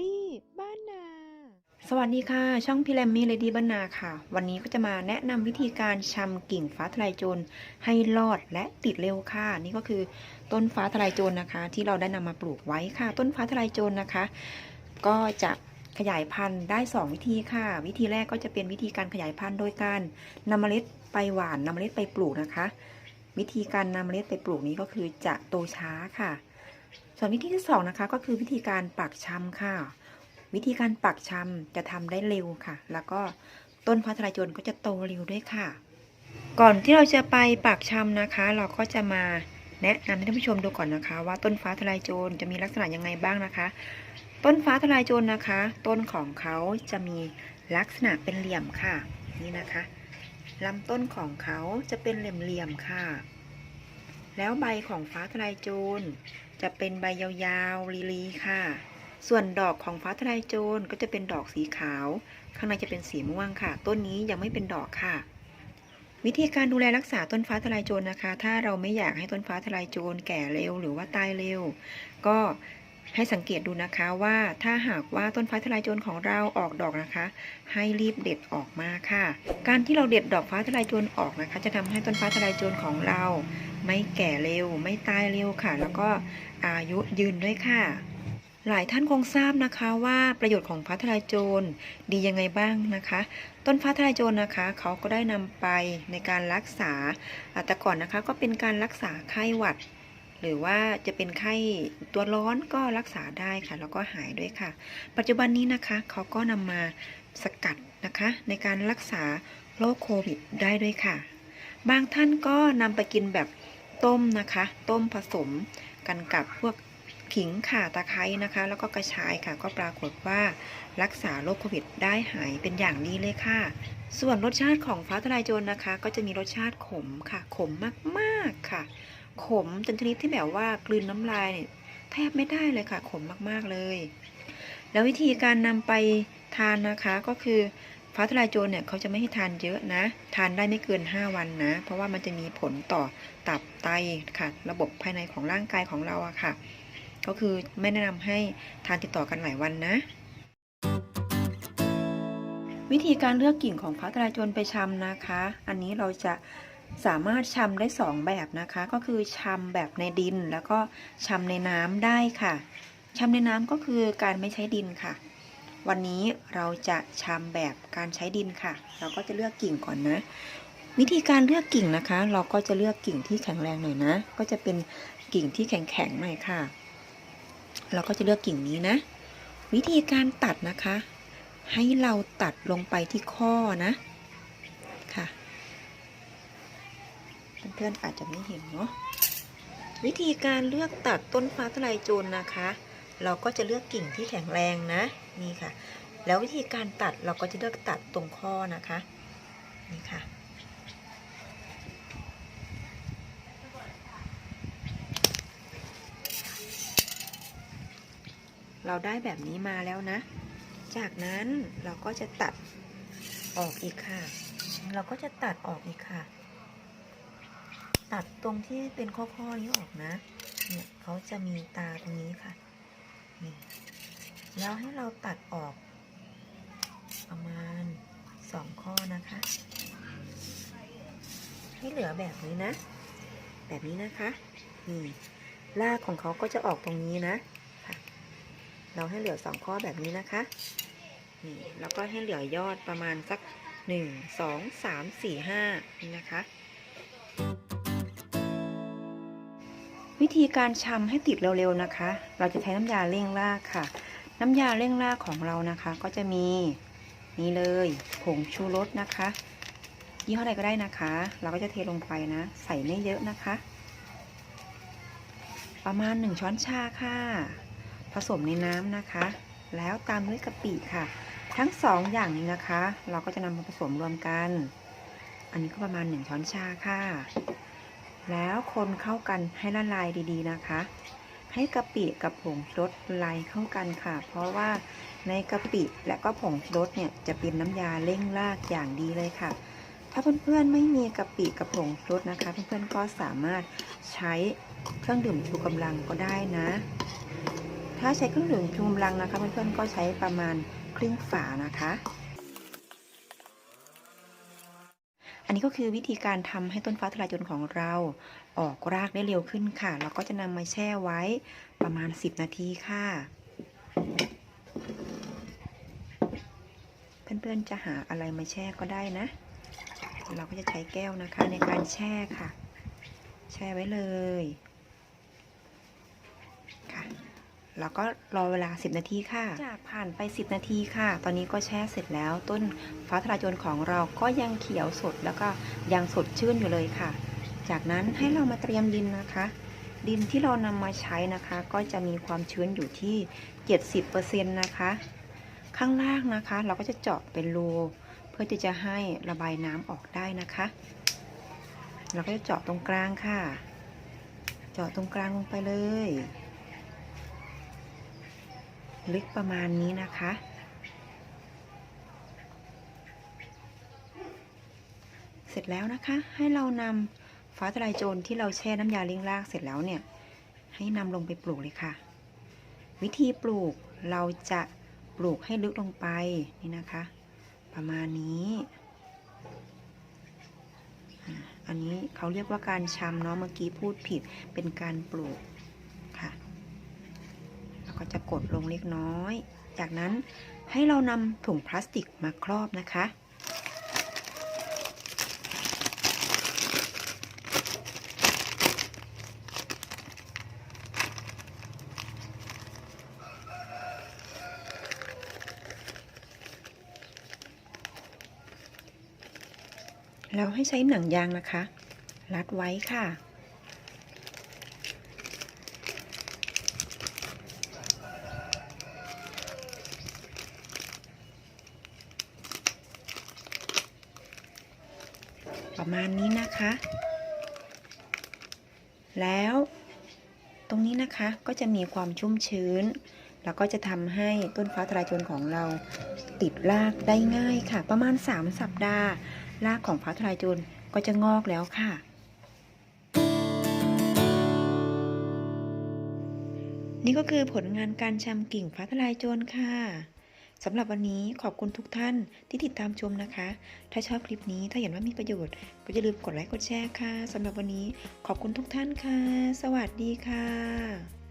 ดี้บ้านนา สวัสดีค่ะ ช่องพี่แรมมี่เลดี้บ้านนาค่ะ วันนี้ก็จะมาแนะนำวิธีการชำกิ่งฟ้าทลายโจรให้รอดและติดเร็วค่ะ นี่ก็คือต้นฟ้าทลายโจรนะคะ ที่เราได้นำมาปลูกไว้ค่ะ ต้นฟ้าทลายโจรนะคะ ก็จะขยายพันธุ์ได้ 2 วิธีค่ะ วิธีแรกก็จะเป็นวิธีการขยายพันธุ์โดยการนำเมล็ดไปหว่านนำเมล็ดไปปลูกนะคะ วิธีการนำเมล็ดไปปลูกนี้ก็คือจะโตช้าค่ะ ส่วนวิธีที่สองนะคะก็คือวิธีการปักชำค่ะ วิธีการปักชำจะทำได้เร็วค่ะ แล้วก็ต้นฟ้าทลายโจรก็จะโตเร็วด้วยค่ะ ก่อนที่เราจะไปปักชำนะคะ เราก็จะมาแนะนำให้ท่านผู้ชมดูก่อนนะคะ ว่าต้นฟ้าทลายโจรจะมีลักษณะยังไงบ้างนะคะ ต้นฟ้าทลายโจรนะคะ ต้นของเขาจะมีลักษณะเป็นเหลี่ยมค่ะ นี่นะคะลำต้นของเขาจะเป็นเหลี่ยมๆค่ะ แล้วใบของฟ้าทลายโจรจะเป็นใบยาวๆลีๆค่ะ ส่วนดอกของฟ้าทลายโจรก็จะเป็นดอกสีขาว ข้างในจะเป็นสีม่วงค่ะ ต้นนี้ยังไม่เป็นดอกค่ะ วิธีการดูแลรักษาต้นฟ้าทลายโจรนะคะ ถ้าเราไม่อยากให้ต้นฟ้าทลายโจรแก่เร็วหรือว่าตายเร็ว ก็ ให้สังเกตดูนะคะว่าถ้าหากว่าต้นฟ้าทลายโจรของเราออกดอกนะคะ ให้รีบเด็ดออกมาค่ะ การที่เราเด็ดดอกฟ้าทลายโจรออกนะคะ จะทำให้ต้นฟ้าทลายโจรของเรา ไม่แก่เร็ว ไม่ตายเร็วค่ะ แล้วก็อายุยืนด้วยค่ะ หลายท่านคงทราบนะคะว่าประโยชน์ของฟ้าทลายโจรดียังไงบ้างนะคะ ต้นฟ้าทลายโจรนะคะ เขาก็ได้นำไปในการรักษาแต่ก่อนนะคะก็เป็นการรักษาไข้หวัด หรือว่าจะเป็นไข้ตัวร้อนก็รักษาได้ค่ะ แล้วก็หายด้วยค่ะ ปัจจุบันนี้นะคะเขาก็นำมาสกัดนะคะ ในการรักษาโรคโควิดได้ด้วยค่ะ บางท่านก็นำไปกินแบบต้มนะคะ ต้มผสมกันกับพวกขิงข่าตะไคร้นะคะ แล้วก็กระชายค่ะ ก็ปรากฏว่ารักษาโรคโควิดได้หายเป็นอย่างดีเลยค่ะ ส่วนรสชาติของฟ้าทลายโจรนะคะ ก็จะมีรสชาติขมค่ะ ขมมากๆค่ะ ขมจนชนิดที่แบบว่ากลืนน้ำลายเนี่ยแทบไม่ได้เลยค่ะ ขมมากๆเลย แล้ววิธีการนำไปทานนะคะก็คือฟ้าทลายโจรเนี่ยเขาจะไม่ให้ทานเยอะนะ ทานได้ไม่เกิน 5 วันนะ เพราะว่ามันจะมีผลต่อตับไตค่ะ ระบบภายในของร่างกายของเราอะค่ะ ก็คือไม่แนะนำให้ทานติดต่อกันหลายวันนะ วิธีการเลือกกิ่งของฟ้าทลายโจรไปชำนะคะ อันนี้เราจะ สามารถชำได้สองแบบนะคะ ก็คือชำแบบในดินแล้วก็ชำในน้ำได้ค่ะชำในน้ำก็คือการไม่ใช้ดินค่ะ วันนี้เราจะชำแบบการใช้ดินค่ะ เราก็จะเลือกกิ่งก่อนนะ วิธีการเลือกกิ่งนะคะ เราก็จะเลือกกิ่งที่แข็งแรงหน่อยนะ ก็จะเป็นกิ่งที่แข็งๆหน่อยค่ะ เราก็จะเลือกกิ่งนี้นะ วิธีการตัดนะคะ ให้เราตัดลงไปที่ข้อนะค่ะ เพื่อนๆอาจจะไม่เห็นเนาะวิธีการเลือกตัดต้นฟ้าทลายโจรนะคะ เราก็จะเลือกกิ่งที่แข็งแรงนะนี่ค่ะ แล้ววิธีการตัดเราก็จะเลือกตัดตรงข้อนะคะนี่ค่ะเราได้แบบนี้มาแล้วนะ จากนั้นเราก็จะตัดออกอีกค่ะ เราก็จะตัดออกอีกค่ะ ตัดตรงที่เป็นข้อๆนี้ออกนะ เนี่ยเขาจะมีตาตรงนี้ค่ะ นี่ แล้วให้เราตัดออก ประมาณสองข้อนะคะ ให้เหลือแบบนี้นะ แบบนี้นะคะ นี่รากของเขาก็จะออกตรงนี้นะค่ะ เราให้เหลือสองข้อแบบนี้นะคะ นี่ แล้วก็ให้เหลือยอดประมาณสักหนึ่งสองสามสี่ห้านี่นะคะ ธีการชำให้ติดเร็วๆนะคะ เราจะใช้น้ำยาเร่งรากค่ะ น้ำยาเร่งรากของเรานะคะ ก็จะมีนี่เลยผงชูรสนะคะยี่ห้อใดก็ได้นะคะ เราก็จะเทลงไปนะ ใส่ไม่เยอะนะคะ ประมาณหนึ่งช้อนชาค่ะ ผสมในน้ำนะคะ แล้วตามด้วยกะปิค่ะ ทั้งสองอย่างนี้นะคะ เราก็จะนำมาผสมรวมกัน อันนี้ก็ประมาณหนึ่งช้อนชาค่ะ แล้วคนเข้ากันให้ละลายดีๆนะคะ ให้กะปิกับผงชูรสละลายเข้ากันค่ะ เพราะว่าในกะปิและก็ผงชูรสเนี่ยจะเป็นน้ำยาเร่งรากอย่างดีเลยค่ะ ถ้าเพื่อนๆไม่มีกะปิกับผงชูรสนะคะ เพื่อนๆก็สามารถใช้เครื่องดื่มชูกำลังก็ได้นะ ถ้าใช้เครื่องดื่มชูกำลังนะคะ เพื่อนๆก็ใช้ประมาณครึ่งฝานะคะ อั นนี้ก็คือวิธีการทำให้ต้นฟ้าทลายโจรของเราออกรากได้เร็วขึ้นค่ะ เราก็จะนำมาแช่ไว้ประมาณ 10 นาทีค่ะ เพื่อนๆจะหาอะไรมาแช่ก็ได้นะ เราก็จะใช้แก้วนะคะในการแช่ค่ะ แช่ไว้เลยค่ะ แล้วก็รอเวลา 10 นาทีค่ะ จากผ่านไป 10 นาทีค่ะ ตอนนี้ก็แช่เสร็จแล้ว ต้นฟ้าทลายโจรของเราก็ยังเขียวสดแล้วก็ยังสดชื่นอยู่เลยค่ะ จากนั้นให้เรามาเตรียมดินนะคะ ดินที่เรานำมาใช้นะคะ ก็จะมีความชื้นอยู่ที่ 70%นะคะ ข้างล่างนะคะ เราก็จะเจาะเป็นรูเพื่อที่จะให้ระบายน้ำออกได้นะคะ เราก็จะเจาะตรงกลางค่ะ เจาะตรงกลางลงไปเลย ลึกประมาณนี้นะคะ เสร็จแล้วนะคะ ให้เรานำฟ้าทลายโจรที่เราแช่น้ำยาเลี้ยงรากเสร็จแล้วเนี่ย ให้นำลงไปปลูกเลยค่ะ วิธีปลูกเราจะปลูกให้ลึกลงไปนี่นะคะ ประมาณนี้อันนี้เขาเรียกว่าการชำเนาะเมื่อกี้พูดผิดเป็นการปลูก ก็จะกดลงเล็กน้อย จากนั้นให้เรานำถุงพลาสติกมาครอบนะคะ แล้วให้ใช้หนังยางนะคะ รัดไว้ค่ะ ประมาณนี้นะคะ แล้วตรงนี้นะคะก็จะมีความชุ่มชื้น แล้วก็จะทำให้ต้นฟ้าทลายโจรของเราติดรากได้ง่ายค่ะ ประมาณ 3 สัปดาห์ รากของฟ้าทลายโจรก็จะงอกแล้วค่ะนี่ก็คือผลงานการชำกิ่งฟ้าทลายโจรค่ะ สำหรับวันนี้ขอบคุณทุกท่านที่ติดตามชมนะคะ ถ้าชอบคลิปนี้ถ้าเห็นว่ามีประโยชน์ ก็อย่าลืมกดไลค์กดแชร์ค่ะสำหรับวันนี้ขอบคุณทุกท่านค่ะ สวัสดีค่ะ